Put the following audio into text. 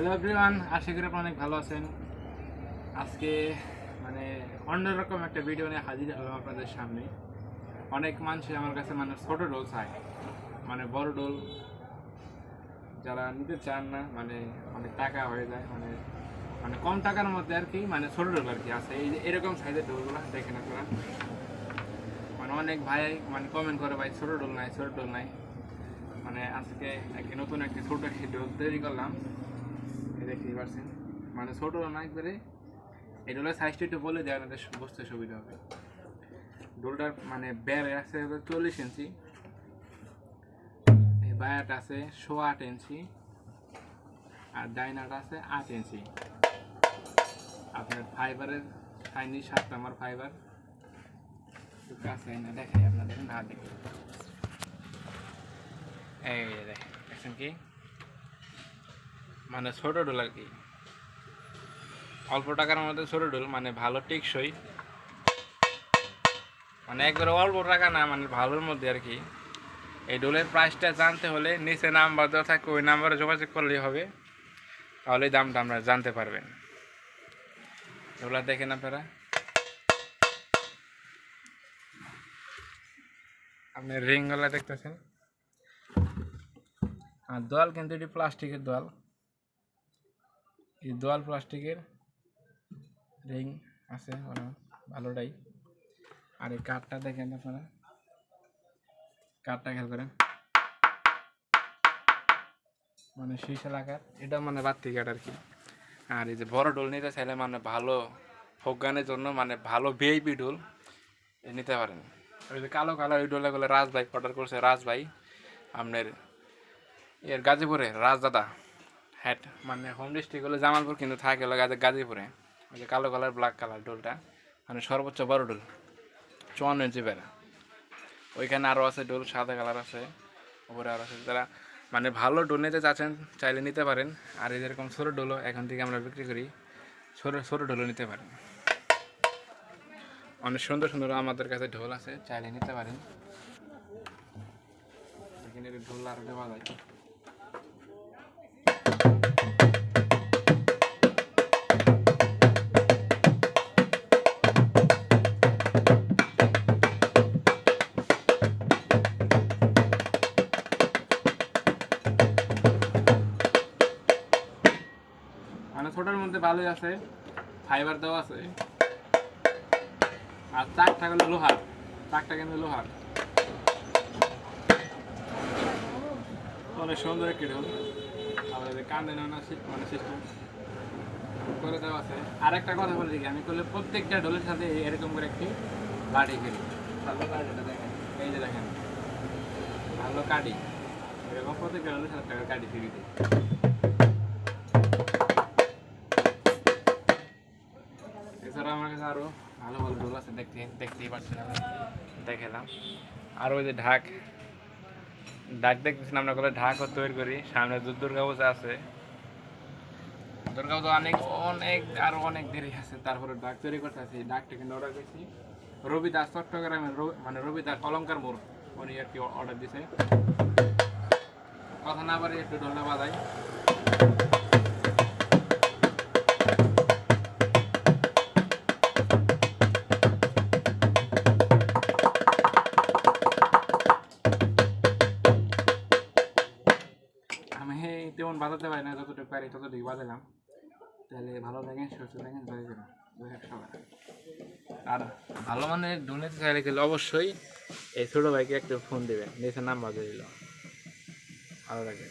Hello everyone আশা করি আপনারা অনেক ভালো আছেন। আজকে মানে অন্যরকম একটা ভিডিও নিয়ে হাজির হলাম আপনাদের সামনে। অনেক মানুষই আমার কাছে মানে ছোটো ডোল চায় মানে বড় ডোল যারা নিতে চান না মানে অনেক টাকা হয়ে যায় মানে মানে কম টাকার মধ্যে আর কি মানে ছোট ডোল আর কি আছে। এই যে এরকম সাইজের ডোলগুলো দেখেন আপনারা। মানে অনেক ভাই মানে কমেন্ট করে, ভাই, ছোটো ডোল নাই, ছোটো ডোল নাই। মানে আজকে একটি নতুন একটি ছোটো একটি ডোল তৈরি করলাম। দেখতেই পাচ্ছেন মানে ছোট না, একবারে এই ডোলের সাইজটা একটু বলে দেওয়া আপনাদের বুঝতে সুবিধা হবে। ডোলটার মানে ব্যারে আছে চল্লিশ ইঞ্চি। বায়াটা আছে সোয়া আট ইঞ্চি আর ডাইনাটা আছে আট ইঞ্চি। আপনার ফাইবারের চাইনিজ সাত নাম্বার ফাইবার। কাছে দেখাই আপনাদের, না দেখি। এই দেখেন কি? মানে ছোট ডোল আর কি। অল্প টাকার মধ্যে ছোট ডোল মানে ভালো টেকসই। মানে একবারে অল্প টাকা না মানে ভালোর মধ্যে আর কি। এই ডোলের প্রাইসটা জানতে হলে নিচে নাম্বার দেওয়া থাকে ওই নাম্বারে যোগাযোগ করলেই হবে। তাহলে দামটা আমরা জানতে পারবেন। এগুলা দেখেন আপনারা। আপনি রিংগুলা দেখতেছেন। আর দোয়াল কিন্তু এটি প্লাস্টিকের দোয়াল। এই দোয়াল প্লাস্টিকের রিং আছে মানে ভালোটাই। আর এই কাঠটা দেখেন আপনারা। কাঠটা খেয়াল করেন। মানে শীষ এলাকার এটা মানে বাত্তি কাঠ আর কি। আর এই যে বড় ডোল নিতে চাইলে মানে ভালো ফোক গানের জন্য মানে ভালো ভিআইপি ডোল নিতে পারেন। ওই যে কালো কালার ওই ডোলাগুলো রাজভাই অর্ডার করছে রাজভাই আপনার এর গাজীপুরে রাজদাদা হ্যাট মানে হোম ডিস্ট্রিক্ট হলো জামালপুর, কিন্তু থাকে হলো গাজী গাজীপুরে। ওই যে কালো কালার ব্ল্যাক কালার ডোলটা। মানে সর্বোচ্চ বড় ডোল। চুয়ান্ন ইঞ্চি বেড়া ওইখানে আরও আছে ডোল, সাদা কালার আছে, উপরে আরও আছে। যারা মানে ভালো ডোল নিতে চাচ্ছেন, চাইলে নিতে পারেন। আর এই যেরকম ছোটো ডোলও এখান থেকে আমরা বিক্রি করি। ছোটো ছোটো ডোলও নিতে পারেন। অনেক সুন্দর সুন্দর আমাদের কাছে ঢোল আছে, চাইলে নিতে পারেন। ঢোল আরও দেওয়া যায়। মানে ছোটোর মধ্যে ভালোই আছে ফাইবার দেওয়া আছে। আর চাকটা হলো লোহার চাকটা কিন্তু লোহার। অনেক সুন্দর একটি ঢোল যে কান্দে মানে সিস্টেম করে দেওয়া আছে। আর একটা কথা বলে দিই, আমি করলে প্রত্যেকটা ঢোলের সাথে এরকম করে একটি কাঠি কিনি ভালো কাঠিটা দেখেন। এই যে দেখেন। ভালো কাঠি এরকম প্রত্যেকটা ঢোলের সাথে একটা কাঠি ফিরি দিই। এছাড়া আমার কাছে আরও ভালো ভালো ডোল আছে। দেখতে দেখতেই আপনারা। দেখালাম আর ওই যে ঢাক। ঢাক দেখতেছেন, আমরা করে ঢাকা তৈরি করি। সামনে দুর্গা পূজা আছে। দুর্গা পূজা অনেক অনেক, আরও অনেক দেরি আছে। তারপরে ডাক তৈরি করতে আছে কিন্তু অর্ডার করেছি। রবি দাস চট্টগ্রামের মানে রবি দাস অলঙ্কার মোড়, উনি কি অর্ডার দিছে। কথা না পারে একটু ঢোলটা বাজাই আমি তেমন বাজাতে পারি না, যতটুকু পারি ততটুকু বাজালাম। তাহলে ভালো থাকেন, সুস্থ থাকেন, জয় জয় সবাই আর ভালো মানে ডোনেট চাইলে গেলে অবশ্যই এই ছোটো ভাইকে একটা ফোন দেবেন, নিচে নাম্বার দিল। ভালো লাগে